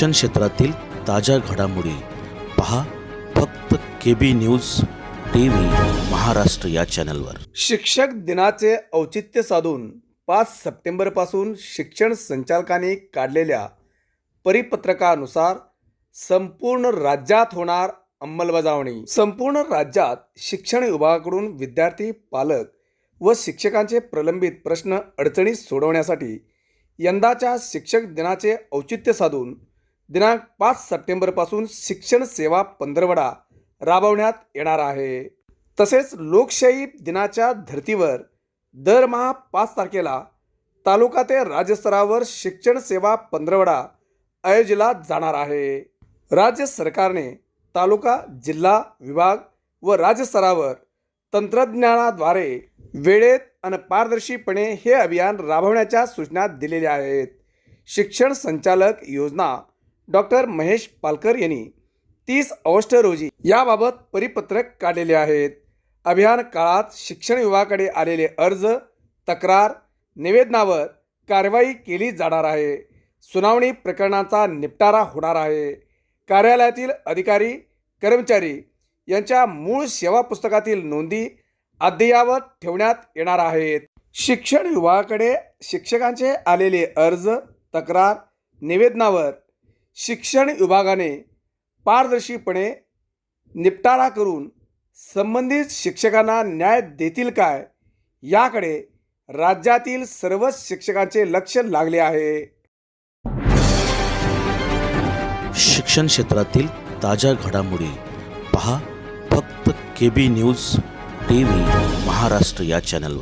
शिक्षण क्षेत्रातील ताज्या घडामोडी पहा फक्त K B news T V Maharashtra या चॅनलवर. शिक्षक दिनाचे औचित्य साधून पाच सप्टेंबरपासून शिक्षण संचालकांनी काढलेल्या परिपत्रकानुसार संपूर्ण राज्यात होणार अंमलबजावणी. संपूर्ण राज्यात शिक्षण विभागाकडून विद्यार्थी पालक व शिक्षकांचे प्रलंबित प्रश्न अडचणी सोडवण्यासाठी यंदाच्या शिक्षक दिनाचे औचित्य साधून दिनांक पाच सप्टेंबरपासून शिक्षण सेवा पंधरवडा राबवण्यात येणार आहे. तसेच लोकशाही दिनाच्या धर्तीवर दरमहा पाच तारखेला तालुका ते राज्यस्तरावर शिक्षण सेवा पंधरवडा आयोजिला जाणार आहे. राज्य सरकारने तालुका जिल्हा विभाग व राज्यस्तरावर तंत्रज्ञानाद्वारे वेळेत आणि पारदर्शीपणे हे अभियान राबवण्याच्या सूचना दिलेल्या आहेत. शिक्षण संचालक योजना डॉक्टर महेश पालकर यांनी तीस ऑगस्ट रोजी याबाबत परिपत्रक काढलेले आहेत. अभियान काळात शिक्षण विभागाकडे आलेले अर्ज तक्रार निवेदनावर कारवाई केली जाणार आहे. सुनावणी प्रकरणाचा निपटारा होणार आहे. कार्यालयातील अधिकारी कर्मचारी यांच्या मूळ सेवा पुस्तकातील नोंदी अद्ययावत ठेवण्यात येणार आहेत. शिक्षण विभागाकडे शिक्षकांचे आलेले अर्ज तक्रार निवेदनावर शिक्षण विभागाने पारदर्शीपणे निपटारा करून संबंधित शिक्षकांना न्याय देतील काय याकडे राज्यातील सर्वच शिक्षकांचे लक्ष लागले आहे. शिक्षण क्षेत्रातील ताज्या घडामोडी पहा फक्त K B news T V Maharashtra या चॅनलवर.